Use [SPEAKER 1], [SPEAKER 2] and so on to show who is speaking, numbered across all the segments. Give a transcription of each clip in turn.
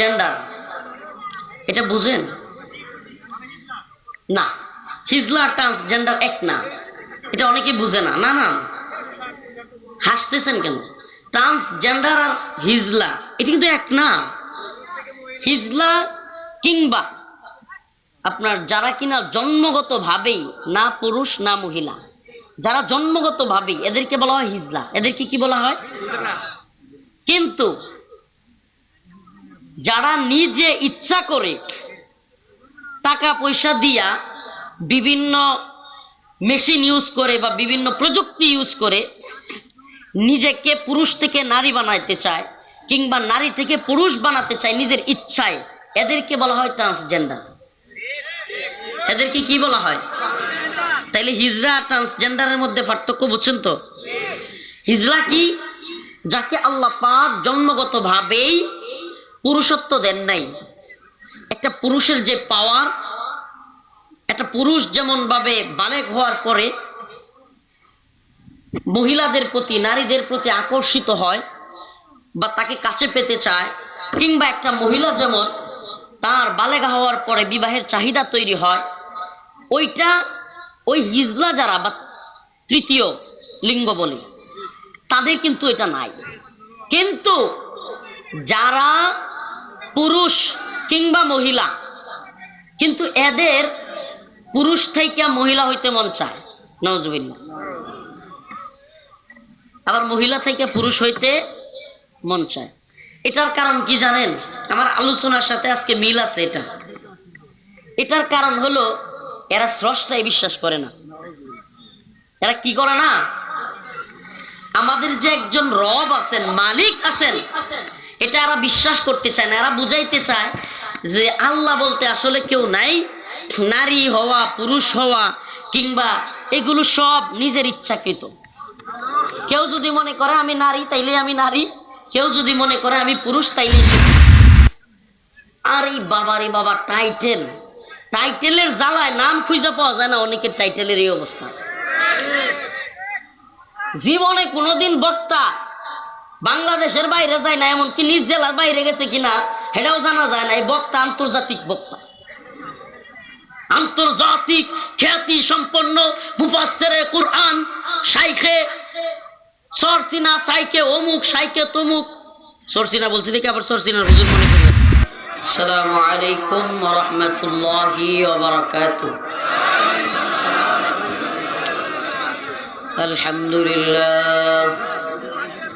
[SPEAKER 1] Transgender এটা বুঝেন? না, হিজলা ট্রান্সজেন্ডার এক না। এটা অনেকে বুঝে না। না না। হাসতেছেন কেন? ট্রান্সজেন্ডার আর হিজলা, এটা কিন্তু এক না। হিজলা কিংবা আপনার যারা কিনা জন্মগত ভাবেই না পুরুষ, না মহিলা, যারা জন্মগত ভাবেই এদেরকে বলা হয় হিজলা। এদেরকে কি বলা হয়? কিন্তু যারা নিজে ইচ্ছা করে টাকা পয়সা দিয়া বিভিন্ন মেশিন ইউজ করে বা বিভিন্ন প্রযুক্তি ইউজ করে নিজেকে পুরুষ থেকে নারী বানাইতে চায় কিংবা নারী থেকে পুরুষ বানাতে চায় নিজের ইচ্ছায়, এদেরকে বলা হয় ট্রান্সজেন্ডার এদেরকে কি বলা হয়? তাইলে হিজরা ট্রান্সজেন্ডারের মধ্যে পার্থক্য বুঝছেন তো? হিজরা কি? যাকে আল্লাহ পাক জন্মগত ভাবেই পুরুষত্ব দেন নাই। একটা পুরুষের যে পাওয়ার একটা পুরুষ যেমন ভাবে বালেক হওয়ার পরে মহিলাদের প্রতি, নারীদের প্রতি আকর্ষিত হয় বা তাকে কাছে পেতে চায়, কিংবা একটা মহিলা যেমন তার বালেগা হওয়ার পরে বিবাহের চাহিদা তৈরি হয়, ওইটা ওই হিজলা যারা বা তৃতীয় লিঙ্গ বলে, তাদের কিন্তু এটা নাই। কিন্তু যারা পুরুষ কিংবা মহিলা। কিন্তু এদের পুরুষ থেকে মহিলা হইতে মন চায়। নজবিল্লা আবার মহিলা থেকে পুরুষ হইতে মন চায়। এটার কারণ কি জানেন? আমার আলোচনার সাথে আজকে মিল আছে এটা। এটার কারণ হলো, এরা স্রষ্টায় বিশ্বাস করে না। এরা কি করে না? আমাদের যে একজন রব আছেন, মালিক আছেন এটা এরা বিশ্বাস করতে চায় না, এরা বুঝাইতে চায় যে আল্লাহ বলতে আসলে কেউ নাই, নারী হওয়া, পুরুষ হওয়া, কিংবা এগুলো সব নিজের ইচ্ছাকৃত। কেউ যদি মনে করে আমি নারী, তাইলে আমি নারী। কেউ যদি মনে করে আমি পুরুষ, তাইলে আর এই বাবারে বাবা টাইটেল টাইটেলের জ্বালায় নাম খুঁজে পাওয়া যায় না, অনেকের টাইটেলের এই অবস্থা। জীবনে কোনোদিন বক্তা বাংলাদেশের বাইরে যায় না, এমনকি নিজ জেলার বাইরে গেছে কিনা, সেটাও জানা যায় না, এই বক্তা আন্তর্জাতিক বক্তা। আন্তর্জাতিক খ্যাতি সম্পন্ন মুফাসেরে কুরআন সাইখে সরসিনা সাইকে অমুক সাইকে তমুক। সরসিনা বলছি দেখি আবার সরসিনার হুজুর মনে করি। আসসালামু আলাইকুম রহমতুল্লাহি আলহামদুলিল্লাহ।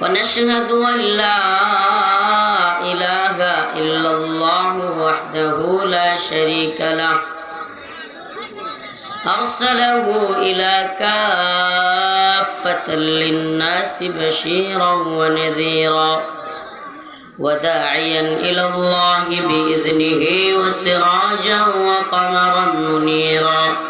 [SPEAKER 1] ونشهد أن لا إله إلا الله وحده لا شريك له. أرسله إلى كافة للناس بشيرا ونذيرا وداعيا إلى الله بإذنه وسراجا وقمرا منيرا.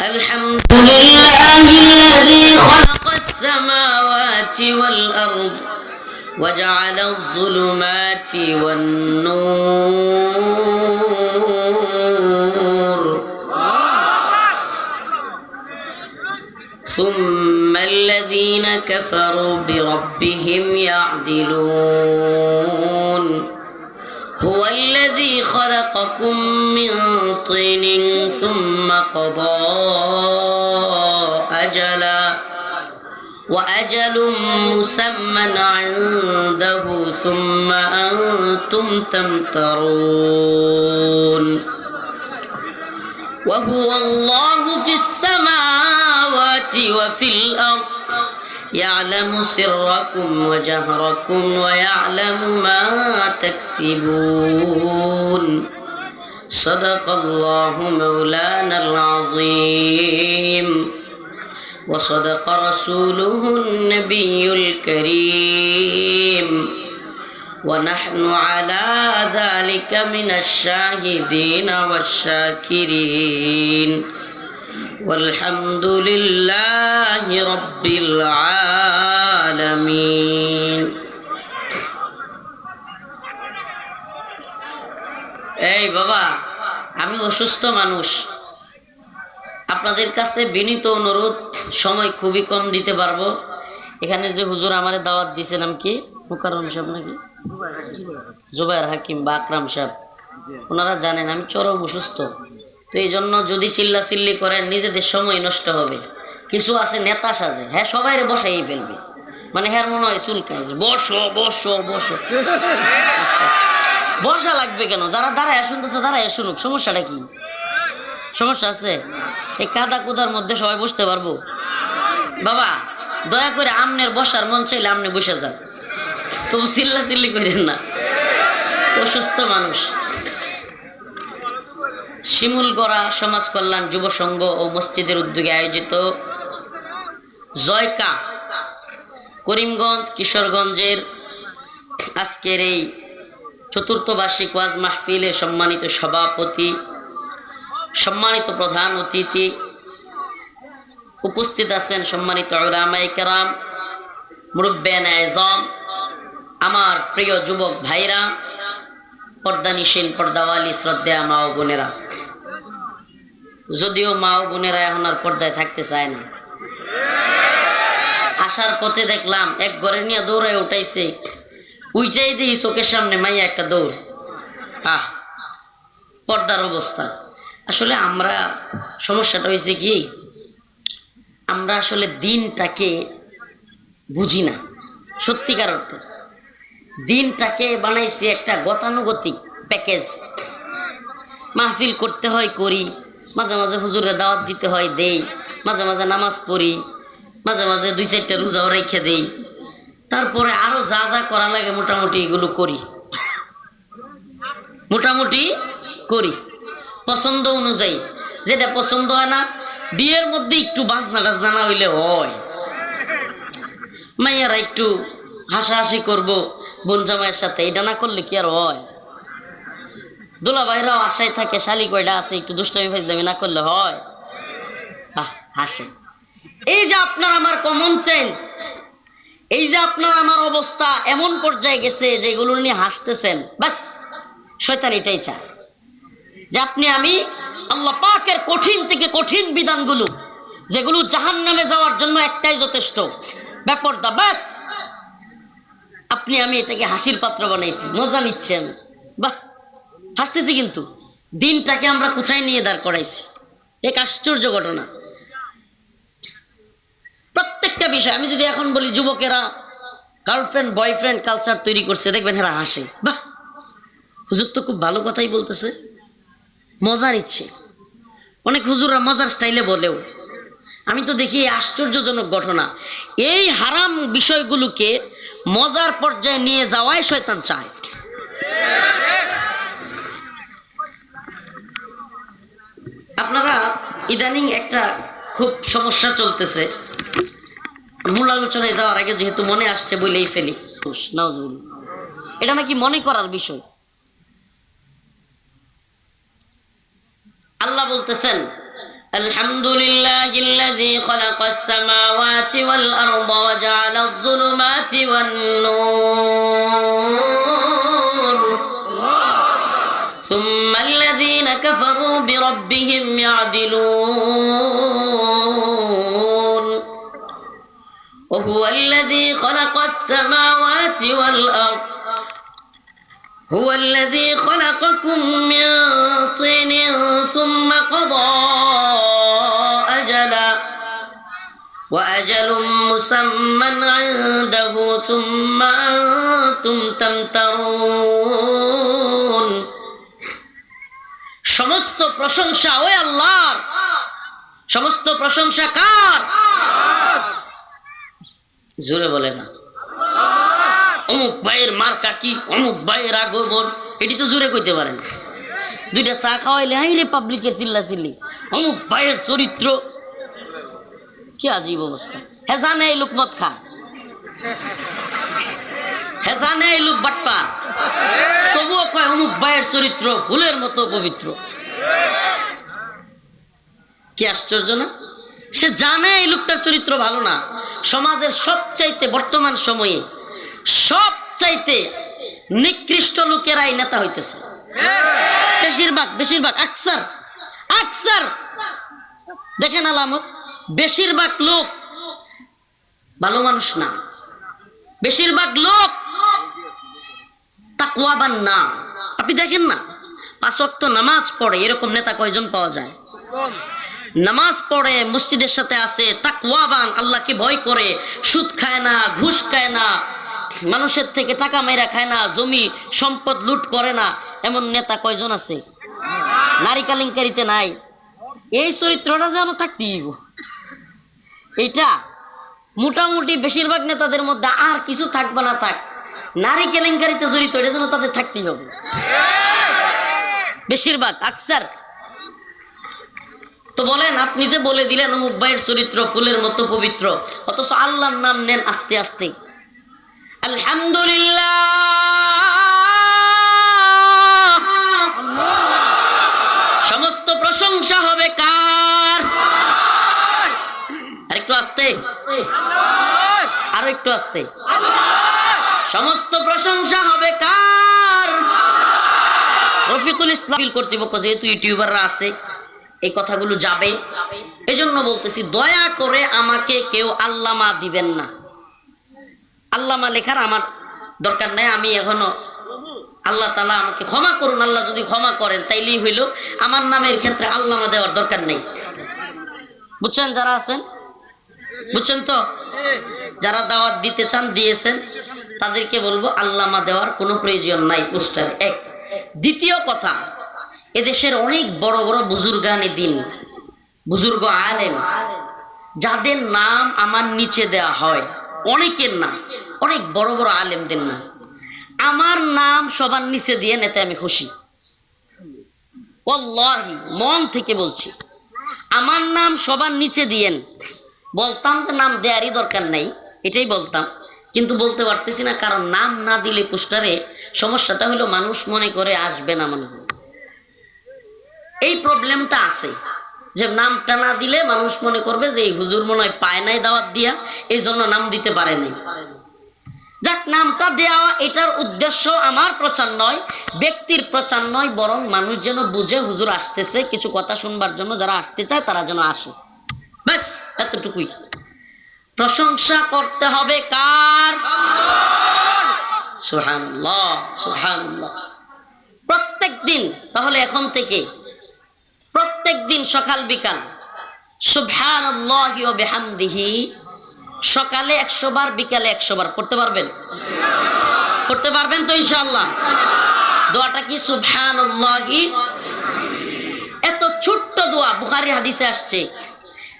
[SPEAKER 1] الحمد لله الذي خلق السماوات والأرض وجعل الظلمات والنور. ثم الذين كفروا بربهم يعدلون. هو الذي خلقكم من طين ثم قضى أجلا وأجل مسمى عنده ثم أنتم تمترون. وهو الله في السماوات وفي الأرض. يعلم سركم وجهركم ويعلم ما تكسبون. صدق الله مولانا العظيم. وصدق رسوله النبي الكريم. ونحن على ذلك من الشاهدين والشاكرين. والحمد لله رب العالمين এই বাবা আমি অসুস্থ মানুষ আপনাদের কাছে বিনীত অনুরোধ সময় খুবই কম দিতে পারবো এখানে যে হুজুর আমার দাওয়াত দিয়েছে নাম কি মুকাররম সাহেব নাকি জুবাইর হাকিম বা আকরাম সাহেব ওনারা জানেন আমি চরম অসুস্থ তো এই জন্য যদি চিল্লা চিল্লি করেন, নিজেদের সময় নষ্ট হবে। কিছু আছে নেতা সাজে হ্যাঁ সবাই বসাই ফেলবে। মানে হ্যাঁ মনে হয় চুলকায় বসো বসো বসো। বসা লাগবে কেন? যারা দাঁড়ায় শুনতেছে, দাঁড়ায় শুনুক। সমস্যাটা কি? সমস্যা আছে? এই কাদা কুদার মধ্যে সবাই বসতে পারব? বাবা, দয়া করে আমনের বসার মন চাইলে আমনে বসে যান। তবু চিল্লা চিল্লি করেন না। অসুস্থ মানুষ। শিমুলগড়া সমাজ কল্যাণ যুব সংঘ ও মসজিদের উদ্যোগে আয়োজিত জয়কা করিমগঞ্জ কিশোরগঞ্জের আজকের এই চতুর্থ বার্ষিক ওয়াজ মাহফিলের সম্মানিত সভাপতি, সম্মানিত প্রধান অতিথি উপস্থিত আছেন সম্মানিত ওলামাই কেরাম, মুরব্বেন আজম আমার প্রিয় যুবক ভাইরা পর্দানিশীল পর্দাওয়ালি শ্রদ্ধা মা ও বোনেরা। যদিও মা ও বোনেরা এখন আর পর্দায় থাকতে চায় না। আসার পথে দেখলাম, এক ঘরে নিয়ে দৌড়ায় উঠাইছে। উইটাই দিই চোখের সামনে মাইয়া একটা দৌড়। আহ, পর্দার অবস্থা। আসলে আমরা, সমস্যাটা হয়েছে কি, আমরা আসলে দিনটাকে বুঝি না। সত্যিকার অর্থে। দিনটাকে বানাইছে একটা গতানুগতিক প্যাকেজ। মাহফিল করতে হয়, করি। মাঝে মাঝে হুজুরে দাওয়াত দিতে হয়, দেই। মাঝে মাঝে নামাজ পড়ি। মাঝে মাঝে দুই চারটা রোজাও রেখে দেই। তারপরে আরও যা যা করা লাগে মোটামুটি এগুলো করি। মোটামুটি করি। পছন্দ অনুযায়ী। যেটা পছন্দ হয় না, বিয়ের মধ্যে একটু বাজনা টাজনা না হইলে হয়। মাইয়ারা একটু হাসাহাসি করব। বোন জামাইয়ের সাথে, এটা না করলে কি আর হয়? দোলা ভাইরাও আশায় থাকে, শালি কয়টা আছে, একটু দুষ্টামি ফাইজলামি না করলে হয়। হাসে। এই যে আপনার আমার কমন সেন্স এই যে আপনার আমার অবস্থা এমন পর্যায়ে গেছে যেগুলো নিয়ে হাসতেছেন, বাস, শয়তান এটাই চায়। যে আপনি, আমি আল্লাহ পাকের কঠিন থেকে কঠিন বিধানগুলো, যেগুলো জাহান নামে যাওয়ার জন্য একটাই যথেষ্ট। ব্যাপারটা ব্যাস আপনি, আমি এটাকে হাসির পাত্র বানাইছি। মজা নিচ্ছে আমি বাহ, হাসতেছি কিন্তু। দিনটাকে আমরা কোথায় নিয়ে দাঁড় করাইছি? এক আশ্চর্য ঘটনা। প্রত্যেকটা বিষয়, আমি যদি এখন বলি যুবকেরা গার্লফ্রেন্ড বয়ফ্রেন্ড কালচার তৈরি করছে, দেখবেন এরা হাসে। বাহ, হুজুর তো খুব ভালো কথাই বলতেছে। মজা নিচ্ছে। অনেক হুজুররা মজার স্টাইলে বলেও। আমি তো দেখি আশ্চর্যজনক ঘটনা। এই হারাম বিষয়গুলোকে মজার পর্যায়ে নিয়ে যাওয়াই শয়তান চায়। আপনারা ইদানিং একটা খুব সমস্যা চলতেছে। মূল আলোচনায় যাওয়ার আগে যেহেতু মনে আসছে বলেই ফেলি। এটা নাকি মনে করার বিষয়। আল্লাহ বলতেছেন الحمد لله الذي خلق السماوات والأرض وجعل الظلمات والنور. ثم الذين كفروا بربهم يعدلون. وهو الذي خلق السماوات والأرض. هو الذي خلقكم من وأجل مسمى عنده ثم أنتم تمترون সমস্ত প্রশংসা ওই আল্লাহর সমস্ত প্রশংসা কার জোরে বলে না অমুক ভাইয়ের মার্কা কি অমুক ভাইয়ের আগমন এটি তো জোরে কইতে পারেন দুইটা চা খাওয়াইলে হাই রে পাবলিকের চিল্লা চিল্লি অমুক ভাইয়ের চরিত্র কি আজীব অবস্থা? জানে এই লোক মদ খা। জানে এই লোক বাটপা। তবুও কয়, অমুক ভাইয়ের চরিত্র ফুলের মতো পবিত্র। কি আশ্চর্য না? সে জানে এই লোকটার চরিত্র ভালো না। সমাজের সবচাইতে বর্তমান সময়ে সবচাইতে নিকৃষ্ট লোকেরাই নেতা হইতেছে। বেশিরভাগ বেশিরভাগ, আকসার আকসার। দেখেন আলামত। বেশিরভাগ লোক ভালো মানুষ না। বেশিরভাগ লোক তাকুয়াবান না। আপনি দেখেন না, পাঁচ ওয়াক্ত নামাজ পড়ে এরকম নেতা কয়জন পাওয়া যায়? নামাজ পড়ে, মসজিদের সাথে আছে, তাকওয়াবান, আল্লাহকে ভয় করে, সুদ খায় না, ঘুষ খায় না, মানুষের থেকে টাকা মেরা খায় না, জমি সম্পদ লুট করে না, এমন নেতা কয়জন আছে? নারী কালিঙ্কারিতে নাই। এই চরিত্রটা যেন থাকতেই। এটা মোটামুটি বেশিরভাগ নেতাদের মধ্যে আর কিছু থাকবে না থাক। নারী কেলেঙ্কারিতে জড়িত, এটা যেন তাদের থাকতেই হবে। বেশিরভাগ, আকসার। তো বলেন, আপনি যে বলে দিলেন অমুক ভাইয়ের চরিত্র ফুলের মতো পবিত্র, অথচ আল্লাহর নাম নেন আস্তে আস্তে। আলহামদুলিল্লাহ। সমস্ত প্রশংসা হবে কার? আরেকটু আস্তে। আরও একটু আস্তে। সমস্ত প্রশংসা হবে কার? রফিকুল ইসলাম কর্তৃপক্ষ যেহেতু ইউটিউবাররা আছে, এই কথাগুলো যাবে। এজন্য বলতেছি, দয়া করে আমাকে কেউ আল্লামা দিবেন না। আল্লামা লেখার আমার দরকার নাই, আমি এখনও আল্লাহ তালা আমাকে ক্ষমা করুন, আল্লাহ যদি ক্ষমা করেন, তাইলেই হইল। আমার নামের ক্ষেত্রে আল্লামা দেওয়ার দরকার নেই। বুঝছেন যারা আছেন? বুঝছেন তো? যারা দাওয়াত দিতে চান, দিয়েছেন, তাদেরকে বলব, আল্লামা দেওয়ার কোনো প্রয়োজন নাই পোস্টার। এক। দ্বিতীয় কথা, এদেশের অনেক বড় বড় বুজুর্গানে দিন, বুজুর্গ আলেম, যাদের নাম আমার নিচে দেয়া হয়, অনেকের নাম, অনেক বড় বড় আলেমদের নাম। আমার নাম সবার নিচে দিয়ে নেতে আমি খুশি। মন থেকে বলছি, আমার নাম সবার নিচে দিয়েন। বলতাম যে নাম দেয়ারই দরকার নাই, এটাই বলতাম। কিন্তু বলতে পারতেছি না, কারণ নাম না দিলে পোস্টারে সমস্যাটা হলো মানুষ মনে করে আসবে না মনে হয়। এই প্রবলেমটা আছে, যে নামটা না দিলে মানুষ মনে করবে যে এই হুজুর মনে হয় পায় নাই দাওয়াত দিয়া, এই জন্য নাম দিতে পারে নাই। যাক, নামটা দেওয়া, এটার উদ্দেশ্য আমার প্রচার নয়, ব্যক্তির প্রচার নয়, বরং মানুষ যেন বুঝে হুজুর আসতেছে, কিছু কথা শুনবার জন্য যারা আসতে চায় তারা যেন আসে। ব্যাস। এতটুকুই। প্রশংসা করতে হবে কার? প্রত্যেক দিন, তাহলে এখন থেকে, প্রত্যেক দিন সকাল, বিকাল বিহামদিহি, সকালে একশো বার, বিকালে একশো বার, করতে পারবেন? করতে পারবেন তো ইনশাআল্লাহ? দোয়াটা কি? সুবহানাল্লাহি? এত ছোট্ট দোয়া, বুখারী হাদিসে আসছে।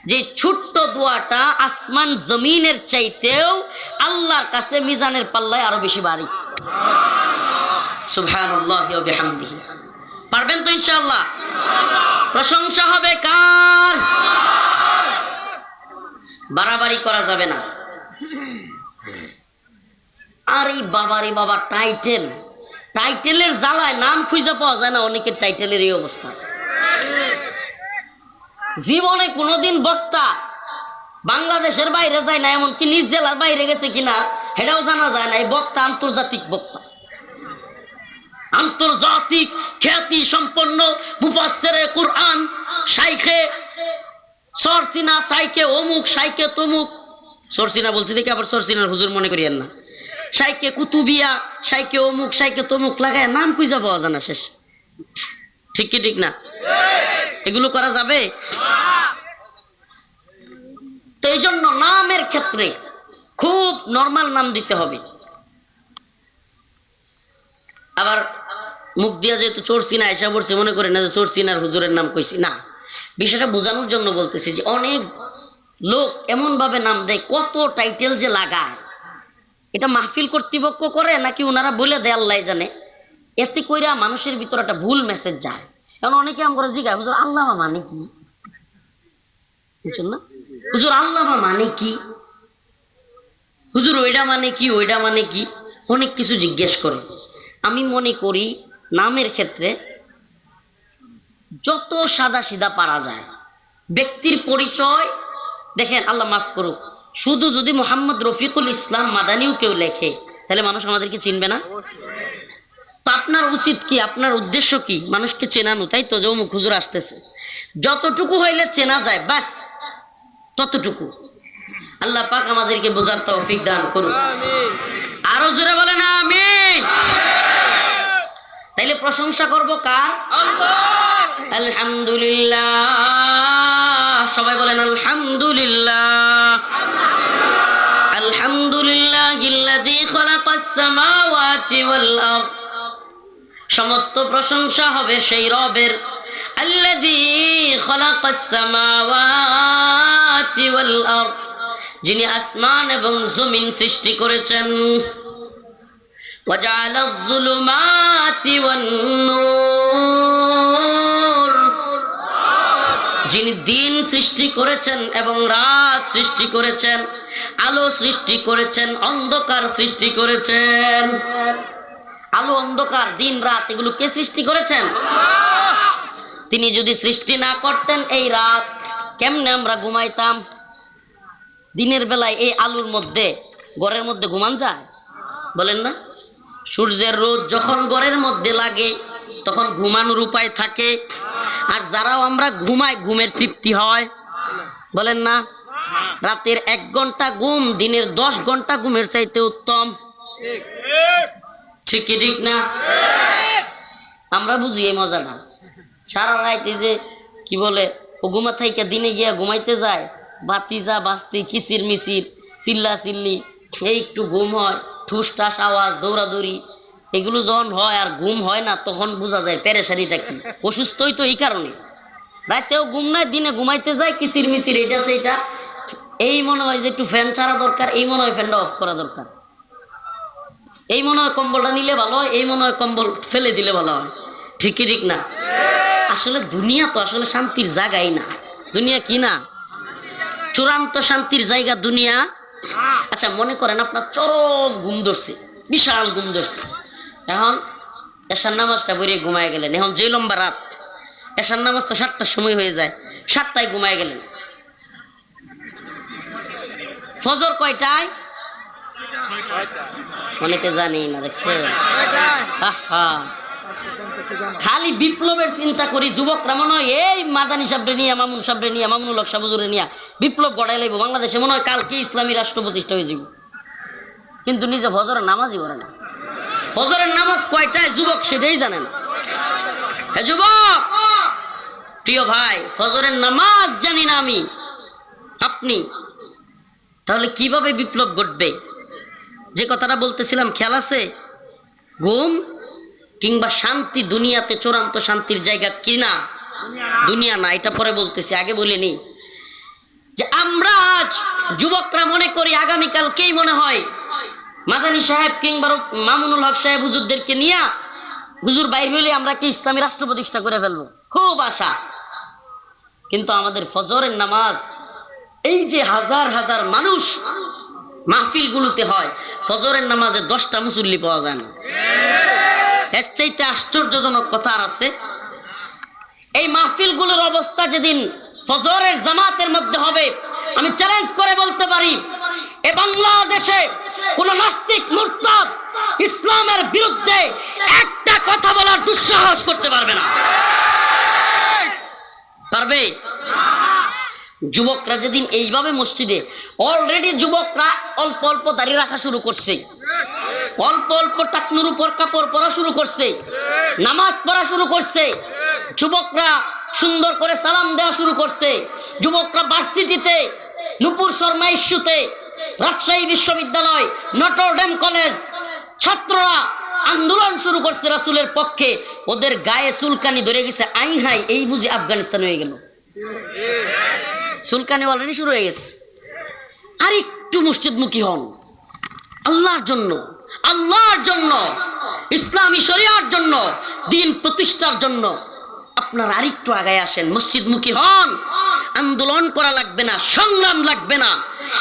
[SPEAKER 1] যে ছোট্ট দোয়াটা আসমান জমিনের চাইতেও আল্লাহর কাছে মিজানের পাল্লায় আরও বেশি বাড়ি পারবেন তো ইনশাআল্লাহ? প্রশংসা হবে কার? বাড়াবাড়ি করা যাবে না। আর এই বাবারে বাবা টাইটেল টাইটেলের জ্বালায় নাম খুঁজে পাওয়া যায় না, অনেকের টাইটেলের এই অবস্থা। জীবনে কোনোদিন বক্তা বাংলাদেশের বাইরে যায় না, এমনকি নিজ জেলার বাইরে গেছে কিনা, সেটাও জানা যায় না। এই বক্তা আন্তর্জাতিক বক্তা। আন্তর্জাতিক খ্যাতি সম্পন্ন মুফাসসিরে কুরআন, শাইখে সরসিনা সাইকে অমুক সাইকে তমুক। সরসিনা বলছি দেখি, আবার সরসিনার হুজুর মনে করিয়েন না। সাইকে কুতুবিয়া সাইকে অমুক সাইকে তমুক লাগায়, নাম খুঁজে পাওয়া যায় না শেষ। ঠিক কি ঠিক না? এগুলো করা যাবে? তো এই জন্য নামের ক্ষেত্রে খুব নর্মাল নাম দিতে হবে। আবার মুখ দিয়া যেহেতু চোরসি না এসা পড়ছে মনে করে না যে চোরসিন আর হুজুরের নাম কইছি। না, বিষয়টা বোঝানোর জন্য বলতেছি যে অনেক লোক এমন ভাবে নাম দেয়, কত টাইটেল যে লাগায়। এটা মাহফিল কর্তৃপক্ষ করে নাকি ওনারা বলে দেয় আল্লাহ জানে। এতে কইরা মানুষের ভিতরে একটা ভুল মেসেজ যায়। কারণ অনেকে আম জিজ্ঞাসা হুজুর আল্লাহ মানে কি? বুঝছেন না? হুজুর আল্লাহ মানে কি? হুজুর ওইটা মানে কি ওইটা মানে কি? অনেক কিছু জিজ্ঞেস করে। আমি মনে করি, নামের ক্ষেত্রে যত সাদা সিধা পারা যায়, ব্যক্তির পরিচয়, দেখেন, আল্লাহ মাফ করুক, শুধু যদি মোহাম্মদ রফিকুল ইসলাম মাদানিও কেউ লেখে, তাহলে মানুষ আমাদেরকে চিনবে না? আপনার উচিত কি? আপনার উদ্দেশ্য কি? মানুষকে চেনানো, তাই তো? যৌমুখ হুজুর আসতেছে। যতটুকু হইলে চেনা যায় ব্যাস ততটুকু। আল্লাহ পাক আমাদেরকে বোঝার তৌফিক দান করুন। আরও জোরে বলে না আমি তাইলে প্রশংসা করব কার? আলহামদুলিল্লাহ। সবাই বলেন, আলহামদুলিল্লাহ। আলহামদুলিল্লাহ খালাকাস সামাওয়াতি ওয়াল আরদ। সমস্ত প্রশংসা হবে সেই রবের। যিনি আসমান এবং জমিন সৃষ্টি করেছেন। যিনি দিন সৃষ্টি করেছেন এবং রাত সৃষ্টি করেছেন, আলো সৃষ্টি করেছেন, অন্ধকার সৃষ্টি করেছেন। আলো অন্ধকার, দিন রাত এগুলো কে সৃষ্টি করেছেন? তিনি যদি সৃষ্টি না করতেন এই রাত, কেমনে আমরা ঘুমাইতাম? দিনের বেলায় এই আলুর মধ্যে, ঘরের মধ্যে ঘুমান যায়? বলেন না? সূর্যের রোদ যখন ঘরের মধ্যে লাগে, তখন ঘুমানোর উপায় থাকে। আর যারাও আমরা ঘুমাই, ঘুমের তৃপ্তি হয়। বলেন না? রাতের এক ঘণ্টা ঘুম, দিনের দশ ঘণ্টা ঘুমের চাইতে উত্তম। ঠিক কি ঠিক না? আমরা বুঝি, এই মজাটা সারা রাত এই যে, কি বলে, ও ঘুমা থাইকা দিনে গিয়া ঘুমাইতে যায়, বাতি যা বাস্তি কিচির মিচির, চিল্লা চিল্লি, এই একটু ঘুম হয় ঠুস ঠাস আওয়াজ, দৌড়াদৌড়ি, এগুলো যখন হয় আর ঘুম হয় না, তখন বোঝা যায় পেরেশানিটা কি। অসুস্থই তো এই কারণে। রাতেও ঘুম নাই, দিনে ঘুমাইতে যায়, কিচির মিচির এটা সেইটা। এই মনে হয় যে একটু ফ্যান ছাড়া দরকার, এই মনে হয় ফ্যানটা অফ করা দরকার। এই মনে হয় কম্বলটা নিলে ভালো হয়, এই মনে হয় কম্বল ফেলে দিলে ভালো হয়। ঠিকই ঠিক না? আসলে দুনিয়া তো আসলে শান্তির জায়গাই না। দুনিয়া কি না? চূড়ান্ত শান্তির জায়গা দুনিয়া। আচ্ছা মনে করেন আপনার চরম ঘুম ধরছে, বিশাল ঘুম ধরছে। এখন এশার নামাজটা বেরিয়ে ঘুমায় গেলেন। এখন যে লম্বা রাত, এশার নামাজ তো সাতটার সময় হয়ে যায়, সাতটায় ঘুমায় গেলেন। ফজর কয়টায়? অনেকে জানি না দেখছে খালি বিপ্লবের চিন্তা করি, যুবকরা মনে হয়, এই মাদানি সাবরে নিয়ে, মামুন সাবরে নিয়ে, মামুনুল হক সাবুজুরে নিয়ে, বিপ্লব গড়াই লাগবো বাংলাদেশে মনে হয় কালকে ইসলামী রাষ্ট্র প্রতিষ্ঠা হয়ে যাব কিন্তু নিজে ফজরের নামাজই করে না। ফজরের নামাজ কয়টায় যুবক সেটাই জানে না। হ্যাঁ যুবক! প্রিয় ভাই, ফজরের নামাজ জানি না আমি। আপনি? তাহলে কীভাবে বিপ্লব ঘটবে? যে কথাটা বলতেছিলাম, খেয়াল আছে? ঘুম কিংবা শান্তি দুনিয়াতে চূড়ান্ত শান্তির জায়গা কিনা দুনিয়া না, এটা পরে বলতেছি, আগে বলিনি যে আমরা আজ যুবকরা মনে করি আগামীকালকেই মনে হয়? মাদানী সাহেব কিংবা মামুনুল হক সাহেব হুজুরদেরকে নিয়ে হুজুর বাইর হইলে আমরা কি ইসলামী রাষ্ট্র প্রতিষ্ঠা করে ফেলব? খুব আশা। কিন্তু আমাদের ফজরের নামাজ, এই যে হাজার হাজার মানুষ মাহফিলগুলোতে হয়। ফজরের নামাজে দশটা মুসল্লি পাওয়া যায় না। এর চাইতে আশ্চর্যজনক কথা আর আছে, এই মাহফিলগুলোর অবস্থা যেদিন ফজরের জামাতের মধ্যে হবে, আমি চ্যালেঞ্জ করে বলতে পারি, এ বাংলাদেশে কোন নাস্তিক, মুরতাদ ইসলামের বিরুদ্ধে একটা কথা বলার দুঃসাহস করতে পারবে না। পারবে? যুবকরা যেদিন এইভাবে মসজিদে অলরেডি যুবকরা অল্প অল্প দাঁড়িয়ে রাখা শুরু করছে। অল্প অল্প টাকনুর উপর কাপড় পরা শুরু করছে। নামাজ পড়া শুরু করছে। যুবকরা সুন্দর করে সালাম দেওয়া শুরু করছে। যুবকরা ভার্সিটিতে, নুপুর শর্মা ইস্যুতে, রাজশাহী বিশ্ববিদ্যালয় নটরডেম কলেজ, ছাত্ররা আন্দোলন শুরু করছে রাসুলের পক্ষে। ওদের গায়ে চুলকানি ধরে গেছে। আই হাই এই বুঝি আফগানিস্তান হয়ে গেল। চুলকানি অলরেডি শুরু হয়ে গেছে। আর একটু মসজিদমুখী হন। আল্লাহর জন্য আল্লাহর জন্য, ইসলামী শরিয়ার জন্য, দিন প্রতিষ্ঠার জন্য আপনার আরেকটু আগায় আসেন, মসজিদমুখী হন। আন্দোলন করা লাগবে না, সংগ্রাম লাগবে না।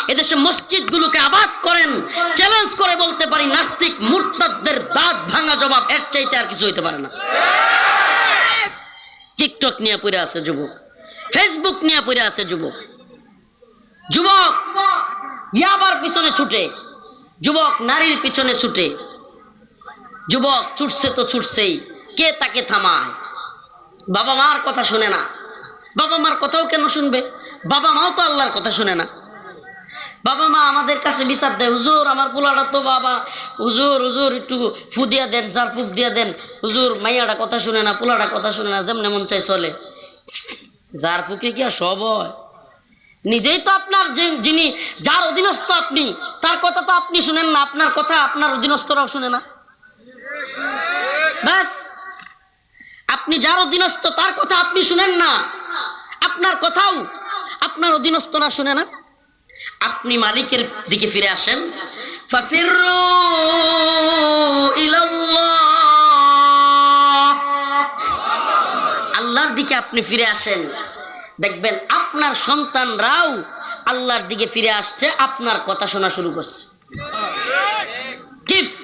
[SPEAKER 1] এদেশে মসজিদগুলোকে আবাদ করেন চ্যালেঞ্জ করে বলতে পারি, নাস্তিক মুরতাদদের দাঁত ভাঙা জবাব এর চাইতে আর কিছু হইতে পারে না। টিকটক নিয়ে পড়ে আছে যুবক। ফেসবুক নিয়ে পড়ে আছে যুবক। যুবক ইয়াবার পিছনে ছুটে। যুবক, নারীর পিছনে ছুটে। যুবক, ছুটছে তো ছুটছেই। কে তাকে থামায়? বাবা মার কথা শুনে না। বাবা মার কথাও কেন শুনবে? বাবা মাও তো আল্লাহর কথা শুনে না। বাবা মা আমাদের কাছে বিচার দেয়, হুজুর, আমার পোলাটা তো বাবা। হুজুর হুজুর, একটু ফু দিয়া দেন যার ফুক দিয়া দেন। হুজুর, মাইয়াটা কথা শুনে না, পোলাটা কথা শুনে না, যেমন মন চাই চলে। যার ফুকে কি আর সব হয়? নিজেই তো আপনার যিনি, যার অধীনস্থ আপনি, তার কথা তো আপনি শুনেন না, আপনার কথা আপনার অধীনস্থরাও শুনে না। ব্যাস। আপনি যার অধীনস্থ, তার কথা আপনি শুনেন না। আপনার কথাও আপনার অধীনস্থরা শুনে না। আপনি মালিকের দিকে ফিরে আসেন। ফাফিরু ইলাল্লাহ। দিকে আপনি ফিরে আসেন। দেখবেন আপনার সন্তানরাও আল্লাহর দিকে ফিরে আসছে, আপনার কথা শোনা শুরু করছে। টিপস।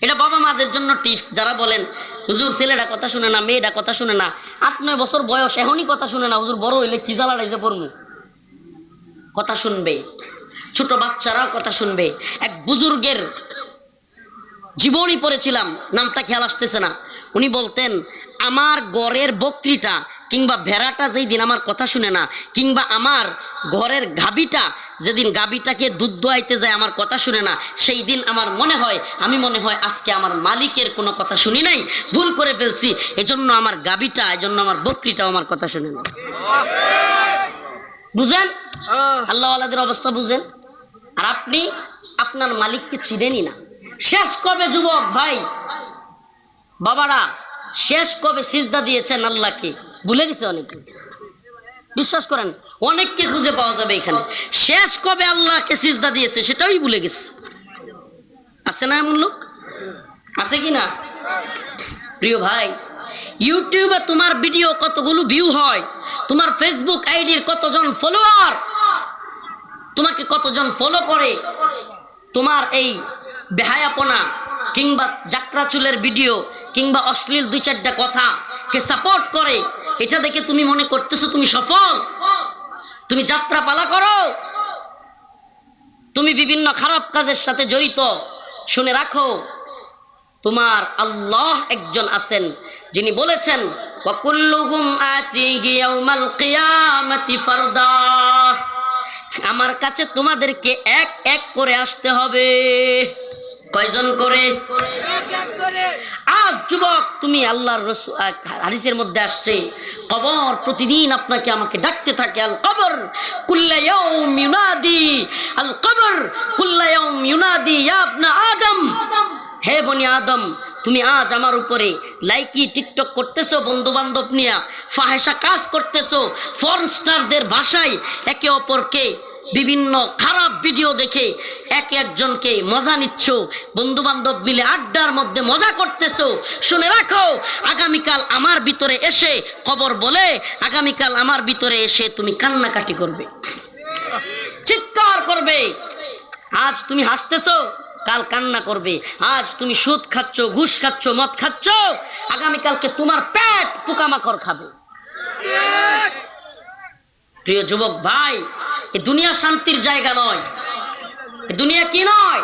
[SPEAKER 1] এটা বাবা মাদের জন্য টিপস। যারা বলেন, হুজুর, ছেলেটা কথা শুনে না, মেয়েটা কথা শুনে না, আট, নয় বছর বয়স, এখনই কথা শুনে না, হুজুর, বড় হইলে কি কথা শুনবে। ছোট বাচ্চারাও কথা শুনবে। এক বুজুর্গের জীবনই পড়েছিলাম, নামটা খেয়াল আসতেছে না। উনি বলতেন আমার গড়ের বকরিটা কিংবা ভেড়াটা যেই দিন আমার কথা শুনে না, কিংবা আমার ঘরের গাবিটা যেদিন গাবিটাকে দুধ দোয়াইতে যায় আমার কথা শুনে না সেই দিন আমার মনে হয়, আমি মনে হয় আজকে আমার মালিকের কোনো কথা শুনি নাই, ভুল করে ফেলছি, এজন্য আমার গাবিটা এজন্য আমার বকরিটাও আমার কথা শুনে না। বুঝেন? আল্লাহ আল্লাহদের অবস্থা বুঝেন? আর আপনি আপনার মালিককে চিনেনই না। শেষ কবে যুবক ভাই। বাবারা শেষ কবে সিজদা দিয়েছেন আল্লাহকে? ভুলে গেছে অনেকে। বিশ্বাস করেন, অনেককে খুঁজে পাওয়া যাবে এখানে। শেষ কবে আল্লাহকে সিজদা দিয়েছে সেটাই ভুলে গেছে। আছে না এমন লোক? আছে কি না? প্রিয় ভাই, ইউটিউবে তোমার ভিডিও কতগুলো ভিউ হয়? তোমার ফেসবুক আইডির কতজন ফলোয়ার তোমাকে কতজন ফলো করে? তোমার এই বেহায়াপনা কিংবা যাত্রা চুলের ভিডিও কিংবা অশ্লীল দুই চারটা কথা কে সাপোর্ট করে, এটা দেখে তুমি মনে করতেছো তুমি সফল? তুমি যাত্রা পালা করো? তুমি বিভিন্ন খারাপ কাজের সাথে জড়িত, শুনে রাখো। তোমার আল্লাহ একজন আছেন, যিনি বলেছেন আমার কাছে তোমাদেরকে এক এক করে আসতে হবে। কয়জন করে? আজ যুবক তুমি আল্লাহর হাদিসের মধ্যে আসছে কবর প্রতিদিন আপনাকে আমাকে ডাকতে থাকে আল কবর কুল্লা ইয়াউম ইউনাদি আল কবর কুল্লা ইয়াউম ইউনাদি ইয়া ইবনা আদম। হে বনি আদম তুমি আজ আমার উপরে লাইকি টিকটক করতেছো বন্ধু বান্ধব নিয়া ফাহেসা কাজ করতেছো ফর্ন স্টারদের ভাষায় একে অপরকে বিভিন্ন খারাপ ভিডিও দেখে এক একজনকে মজা নিচ্ছ। বন্ধু বান্ধব মিলে আড্ডার মধ্যে মজা করতেছো। শুনে রাখো, আগামীকাল আমার ভিতরে এসে খবর বলে, আগামীকাল আমার ভিতরে এসে তুমি কান্নাকাটি করবে। চিৎকার করবে। আজ তুমি হাসতেছো, কাল কান্না করবে। আজ তুমি সুদ খাচ্ছ, ঘুষ খাচ্ছ, মদ খাচ্ছ, আগামীকালকে তোমার পেট পোকামাকড় খাবে। প্রিয় যুবক ভাই দুনিয়া শান্তির জায়গা নয়। দুনিয়া কি নয়?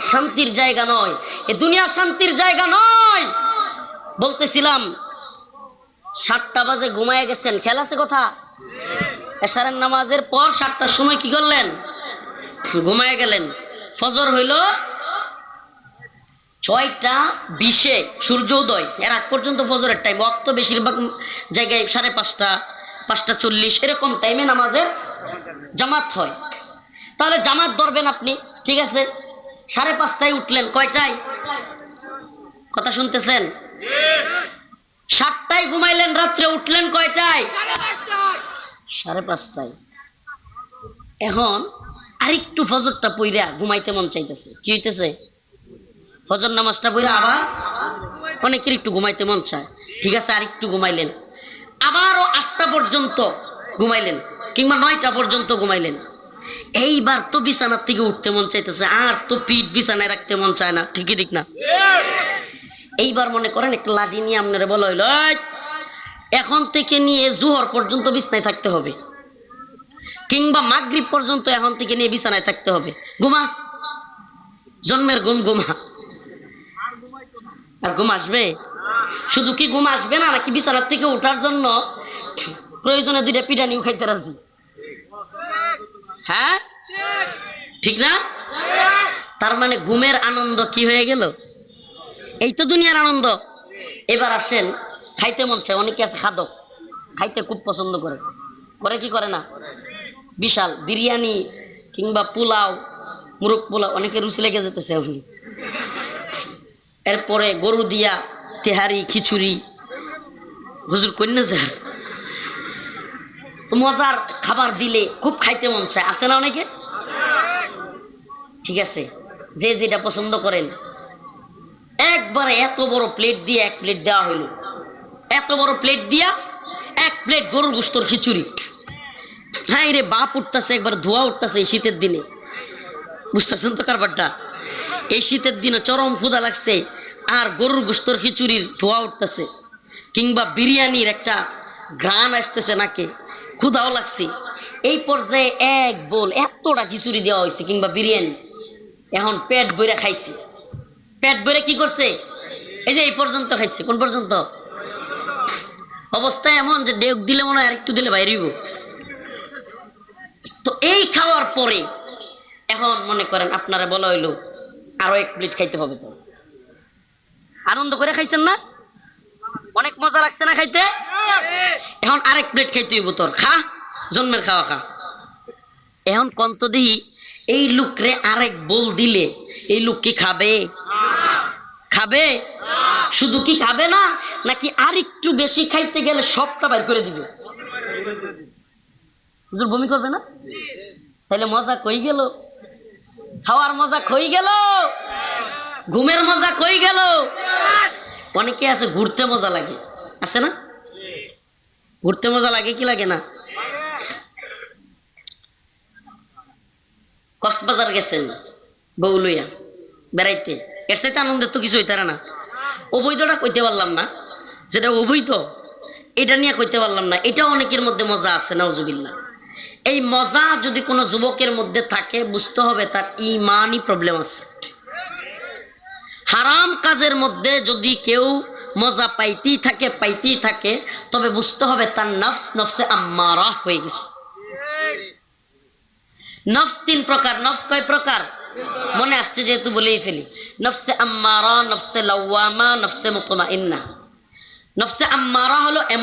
[SPEAKER 1] শান্তির জায়গা নয়। এ দুনিয়া শান্তির জায়গা নয়। বলতেছিলাম, সাতটা বাজে ঘুমায় গেছেন। খেলা আছে কথা? এশারের নামাজের পর সাতটার সময় কি করলেন? ঘুমায় গেলেন। ফজর হইল ছয়টা বিশে সূর্য উদয় এর আগ পর্যন্ত ফজরের টাইম অক্ত বেশিরভাগ জায়গায় সাড়ে পাঁচটা পাঁচটা চল্লিশ, এরকম টাইমে নামাজের জামাত হয়। তাহলে জামাত ধরবেন আপনি, ঠিক আছে? সাড়ে পাঁচটায় উঠলেন, কয়টায়? কথা শুনতেছেন? সাতটায় ঘুমাইলেন, রাত্রে উঠলেন কয়টায়? সাড়ে পাঁচটায়। এখন আরেকটু ফজরটা পইরা ঘুমাইতে মন চাইতেছে। কি হইতেছে? ফজর নামাজটা পইরা আবার অনেকের একটু ঘুমাইতে মন চায়। ঠিক আছে, আরেকটু ঘুমাইলেন। আবারও আটটা পর্যন্ত ঘুমাইলেন কিংবা নয়টা পর্যন্ত ঘুমাইলেন। এইবার তো বিছানার থেকে উঠতে মন চাইতেছে আর তো পিঠ বিছানায় রাখতে মন চায় না ঠিকই ঠিক না। এইবার মনে করেন একটা লাঠি নিয়ে আপনারা বলা হইল "এই, এখন থেকে নিয়ে জুহর পর্যন্ত বিছনায় থাকতে হবে। কিংবা মাগরিব পর্যন্ত এখন থেকে নিয়ে বিছানায় থাকতে হবে। ঘুমা জন্মের ঘুম ঘুমা। আর ঘুম আসবে? শুধু কি ঘুম আসবে না নাকি বিছানার থেকে ওঠার জন্য প্রয়োজনে দুইটা পিটানিও খাইতে রাজি। হ্যাঁ? ঠিক না? তার মানে ঘুমের আনন্দ কি হয়ে গেল? এই তো দুনিয়ার আনন্দ। এবার আসেন, খাইতে মন চায়। অনেকে আছে খাদক, খাইতে খুব পছন্দ করে। করে কি করে না? বিশাল বিরিয়ানি কিংবা পোলাও, মুরগ পোলাও অনেকে রুচি লেগে যেতেছে এখন। এরপরে গরু দিয়া, তেহারি, খিচুড়ি। হুজুর কন্যা স্যার? মজার খাবার দিলে খুব খাইতে মন চায়। আছে না অনেকে? ঠিক আছে। যে যেটা পছন্দ করেন। একবারে এত বড় প্লেট দিয়ে এক প্লেট দেওয়া হইল। এত বড় প্লেট দিয়া এক প্লেট গরুর গোস্তর খিচুড়ি। হ্যাঁ রে, বাপ উঠতেছে, একবার ধোয়া উঠতেছে এই শীতের দিনে। বুঝতেছেন তো কারবারটা? এই শীতের দিনে চরম ক্ষুদা লাগছে, আর গরুর গোস্তর খিচুড়ির ধোয়া উঠতেছে। কিংবা বিরিয়ানির একটা ঘ্রাণ আসতেছে নাকে। ক্ষুধাও লাগছে। এই পর্যায়ে এক বোল এতটা খিচুড়ি দেওয়া হয়েছে কিংবা বিরিয়ানি, এখন পেট বইরা খাইছে। পেট বইরা কি করছে? এই যে এই পর্যন্ত খাইছে। কোন পর্যন্ত? অবস্থা এমন যে ডেক দিলে মনে হয় আরেকটু দিলে বাইরেব তো এই খাওয়ার পরে এখন মনে করেন আপনারা বলা হইল, আরও এক প্লেট খাইতে হবে তো। আনন্দ করে খাইছেন না? অনেক মজা লাগছে না খাইতে? এখন আরেক প্লেট খাইতে হইব তোর, খা, জন্মের খাওয়া খা। এখন কন্ত দিহি এই লোকরে আরেক বল দিলে, এই লোক কি খাবে? খাবে? শুধু কি খাবে না, নাকি আর একটু বেশি খাইতে গেলে সবটা বাইর করে দিবে? হুজুর বমি করবে না? তাহলে মজা কই গেল? খাওয়ার মজা কই গেল? ঘুমের মজা কই গেল? অনেকে আছে, ঘুরতে মজা লাগে। আছে না? ঘুরতে মজা লাগে কি লাগে না? কক্সবাজার গেছেন, বউ লইয়া, বেড়াইতে। এর সাথে আনন্দের তো কিছু হইতারা না। অবৈধটা কইতে পারলাম না। যেটা অবৈধ, এটা নিয়ে কইতে পারলাম না। এটাও অনেকের মধ্যে মজা আছে নাউজুবিল্লা এই মজা যদি কোনো যুবকের মধ্যে থাকে, বুঝতে হবে তার ইমানই প্রবলেম আছে। হারাম কাজের মধ্যে যদি কেউ মজা পাইতেই থাকে পাইতেই থাকে, তবে বুঝতে হবে তার নফস, নফসে আম্মারা হয়ে গেছে। নফস তিন প্রকার। নফস কয় প্রকার? মনে আসছে যেহেতু বলেই ফেলি। নফসে আম্মারা, নফসে লাওয়ামা, নফসে মুতমাইন্না। নফসে আম্মারা হলো এমন